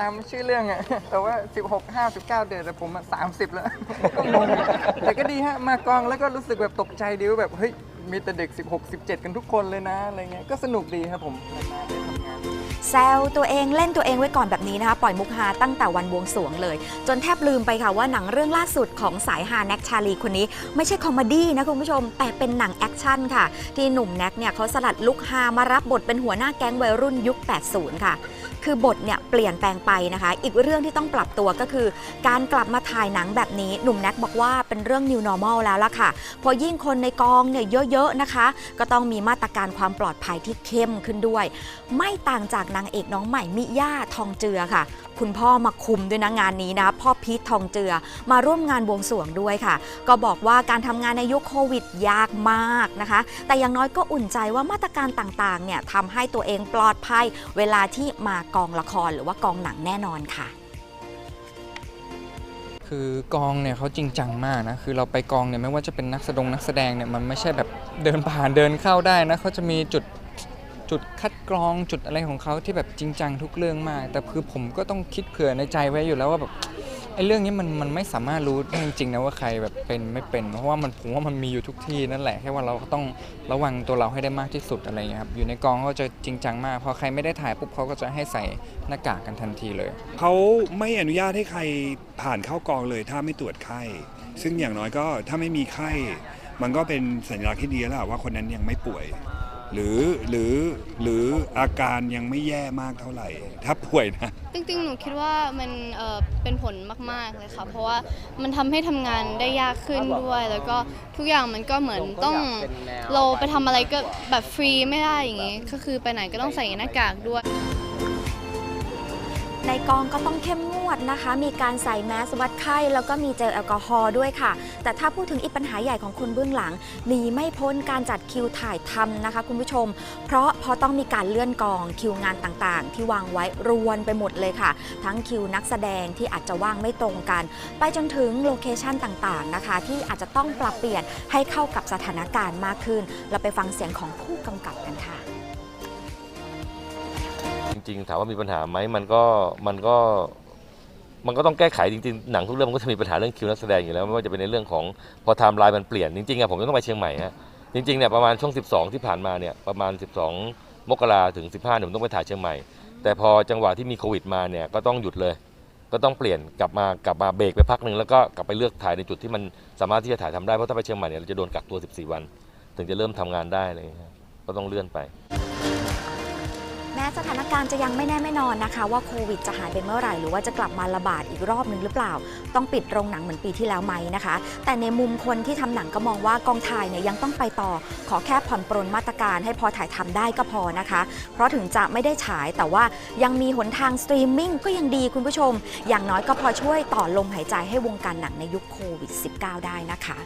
ตามชื่อเรื่องอะแต่ว่า 16 5 19 เดือนแต่ผมอะ30 แล้ว ก็งงแต่ก็ดีฮะ มากองแล้วก็รู้สึกแบบตกใจดีว่าแบบ เฮ้ย มีแต่เด็ก 16 17 กันทุกคนเลยนะ อะไรเงี้ย ก็สนุกดีครับผมนานๆได้ทำงาน แซวตัวเองเล่นตัวเองไว้ก่อนแบบนี้นะคะ ปล่อยมุกฮาตั้งแต่วันบวงสรวงเลย จนแทบลืมไปค่ะว่าหนังเรื่องล่าสุดของสายฮาแน็กชาลีคนนี้ ไม่ใช่คอมเมดี้นะคุณผู้ชม แต่เป็นหนังแอคชั่นค่ะ ที่หนุ่มแน็กเนี่ยเขาสลัดลุกฮามารับบทเป็นหัวหน้าแก๊งวัยรุ่นยุค 80 ค่ะ คือบทเนี่ยเปลี่ยนแปลงไปนะคะ อีกเรื่องที่ต้องปรับตัวก็คือ การกลับมาถ่ายหนังแบบนี้ หนุ่มแน็กบอกว่าเป็นเรื่อง new normal แล้วล่ะค่ะ พอยิ่งคนในกองเนี่ยเยอะๆนะคะ ก็ต้องมีมาตรการความปลอดภัยที่เข้มขึ้นด้วย ไม่ต่างจากนางเอกน้องใหม่มิย่าทองเจือค่ะ คุณพ่อมาคุมด้วยนะงานนี้นะ พ่อพีททองเจือมาร่วมงานบวงสรวงด้วยค่ะ ก็บอกว่าการทำงานในยุคโควิดยากมากนะคะ แต่อย่างน้อยก็อุ่นใจว่ามาตรการต่างๆเนี่ยทำให้ตัวเองปลอดภัย เวลาที่มากองละครหรือว่ากองหนังแน่นอนค่ะคือกองเนี่ยเขาจริงจังมากนะ คือเราไปกองเนี่ยไม่ว่าจะเป็นนักแสดงนักแสดงเนี่ยมันไม่ใช่แบบเดินผ่านเดินเข้าได้นะเขาจะมีจุด จุดคัดกรองจุดอะไรของเขาที่แบบจริงจังทุกเรื่องมาก แต่คือผมก็ต้องคิดเผื่อในใจไว้อยู่แล้วว่าแบบไอ้เรื่องนี้มันมันไม่สามารถรู้ได้จริงๆนะว่าใครแบบเป็นไม่เป็น เพราะว่ามันผมว่ามันมีอยู่ทุกที่นั่นแหละแค่ว่าเราก็ต้องระวังตัวเราให้ได้มากที่สุดอะไรอย่างเงี้ยครับอยู่ในกองเขาจะจริงจังมากพอใครไม่ได้ถ่ายปุ๊บเขาก็จะให้ใส่หน้ากากกันทันทีเลย เขาไม่อนุญาตให้ใครผ่านเข้ากองเลยถ้าไม่ตรวจไข้ ซึ่งอย่างน้อยก็ถ้าไม่มีไข้ มันก็เป็นสัญลักษณ์ที่ดีแล้วว่าคนนั้นยังไม่ป่วย หรือหรือหรืออาการยังไม่แย่มากเท่าไหร่ ถ้าป่วยนะ จริงๆ หนูคิดว่ามันเอ่อเป็นผลมากๆเลยค่ะ เพราะว่ามันทำให้ทำงานได้ยากขึ้นด้วย แล้วก็ทุกอย่างมันก็เหมือนต้องเราไปทำอะไรก็แบบฟรีไม่ได้อย่างงี้ ก็คือไปไหนก็ต้องใส่หน้ากากด้วย ในกองก็ต้องเข้มงวดนะคะ มีการใส่แมสวัดไข้ แล้วก็มีเจลแอลกอฮอล์ด้วยค่ะ แต่ถ้าพูดถึงอีกปัญหาใหญ่ของคนเบื้องหลังหนีไม่พ้นการจัดคิวถ่ายทำนะคะ คุณผู้ชม เพราะพอต้องมีการเลื่อนกองคิวงานต่างๆ ที่วางไว้รวนไปหมดเลยค่ะ ทั้งคิวนักแสดงที่อาจจะว่างไม่ตรงกัน ไปจนถึงโลเคชันต่างๆนะคะที่อาจจะต้องปรับเปลี่ยนให้เข้ากับสถานการณ์มากขึ้น เราไปฟังเสียงของผู้กำกับกันค่ะ จริงถามว่ามีปัญหาไหมมันก็มันก็มันก็ต้องแก้ไขจริงๆ หนังทุกเรื่องมันก็จะมีปัญหาเรื่องคิวนักแสดงอยู่แล้วไม่ว่าจะเป็นในเรื่องของพอไทม์ไลน์มันเปลี่ยนจริงๆอะผมจะต้องไปเชียงใหม่ฮะจริงๆเนี่ยประมาณช่วง 12 ที่ผ่านมาเนี่ยประมาณ 12 มกราถึง 15เนี่ยผมต้องไปถ่ายเชียงใหม่ แต่พอจังหวะที่มีโควิดมาเนี่ยก็ต้องหยุดเลย ก็ต้องเปลี่ยนกลับมากลับมาเบรกไปพักหนึ่งแล้วก็กลับไปเลือกถ่ายในจุดที่มันสามารถที่จะถ่ายทำได้เพราะถ้าไปเชียงใหม่เนี่ยเราจะโดนกักตัว 14 วัน ถึงจะเริ่มทำงานได้อะไรอย่างเลยก็ต้องเลื่อนไป แม้สถานการณ์จะยังไม่แน่ไม่นอนนะคะ ว่าโควิดจะหายไปเมื่อไหร่ หรือว่าจะกลับมาระบาดอีกรอบหนึ่งหรือเปล่า ต้องปิดโรงหนังเหมือนปีที่แล้วไหมนะคะ แต่ในมุมคนที่ทำหนังก็มองว่ากองถ่ายเนี่ยยังต้องไปต่อ ขอแค่ผ่อนปรนมาตรการให้พอถ่ายทำได้ก็พอนะคะ เพราะถึงจะไม่ได้ฉายแต่ว่ายังมีหนทางสตรีมมิ่งก็ยังดีคุณผู้ชม อย่างน้อยก็พอช่วยต่อลมหายใจให้วงการหนังในยุคโควิด -19 ได้นะคะ